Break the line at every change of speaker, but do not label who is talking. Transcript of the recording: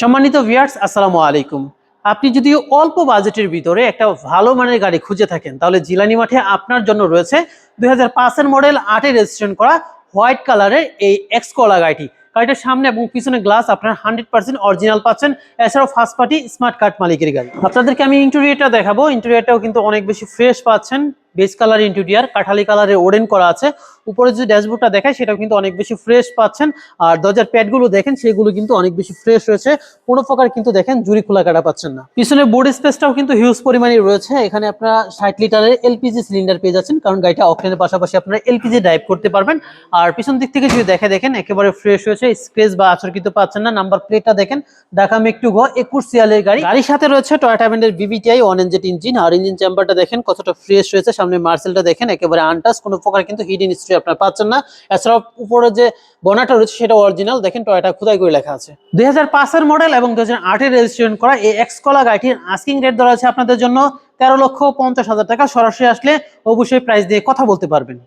সম্মানিত ভিয়ার্স আসসালামু আলাইকুম। আপনি যদি অল্প বাজেটের ভিতরে একটা ভালো মানের গাড়ি খুঁজে থাকেন, তাহলে জিলানি মাঠে আপনার জন্য রয়েছে দুই হাজার মডেল আটে রেজিস্ট্রেশন করা হোয়াইট কালারের এই এক্স কলা গাড়িটি। গাড়িটার সামনে এবং পিছনে গ্লাস আপনার হান্ড্রেড পার্সেন্ট অরিজিনাল পাচ্ছেন। এছাড়াও ফার্স্ট পার্টি স্মার্ট কার্ড মালিকের গাড়ি। আপনাদেরকে আমি ইন্টেরিয়রটা দেখাবো। ইন্টেরিয়রটাও কিন্তু অনেক বেশি ফ্রেশ পাচ্ছেন। বেস কালার ইন্টেরিয়ার কাঠালি কালারের ওডেন করা আছে। উপরে যে ড্যাশবোর্ডটা দেখায়, সেটাও কিন্তু অনেক বেশি ফ্রেশ পাচ্ছেন। আর দরজার প্যাডগুলো দেখেন, সেগুলো কিন্তু অনেক বেশি ফ্রেশ রয়েছে। কোনো প্রকার কিন্তু দেখেন জুড়ি খোলা কাটা পাচ্ছেন না। পিছনে বোর্ড স্পেসটাও কিন্তু হিউজ পরিমাণে রয়েছে। এখানে আপনারা ষাট লিটারের এলপিজি সিলিন্ডার পেয়ে যাচ্ছেন, কারণ গাড়িটা অকটেনের পাশাপাশি আপনারা এলপিজি ড্রাইভ করতে পারবেন। আর পিছন দিক থেকে যদি দেখে দেখেন, একেবারে ফ্রেশ রয়েছে স্ক্রেচ বা আচর কিন্তু পাচ্ছেন না। নাম্বার প্লেটটা দেখেন, ঢাকা মেকটু ঘ একুশ সিয়ালের গাড়ি। গাড়ির সাথে রয়েছে টয়টা ব্যান্ডের বিবিটিআই ওয়ান এনজেট ইঞ্জিন আর ইঞ্জিন চেম্বারটা দেখেন, কতটা ফ্রেশ রয়েছে। সামনে মার্সেলটা দেখেন, একেবারে আনটাস কোনো প্রকার কিন্তু হিডেন হিস্ট্রি আপনার পাচ্ছেন না। এছাড়াও উপরে যে বনাটা রয়েছে, সেটা অরিজিনাল দেখেন টয়টা খুদাই করে লেখা আছে। দুই পাঁচের মডেল এবং দুই হাজার আটের রেজিস্ট্রেশন করা এই এক্সকলা গাড়িটির আস্কিং রেট ধরা আছে আপনাদের জন্য তেরো লক্ষ পঞ্চাশ হাজার টাকা। সরাসরি আসলে অবশ্যই প্রাইস দিয়ে কথা বলতে পারবেন।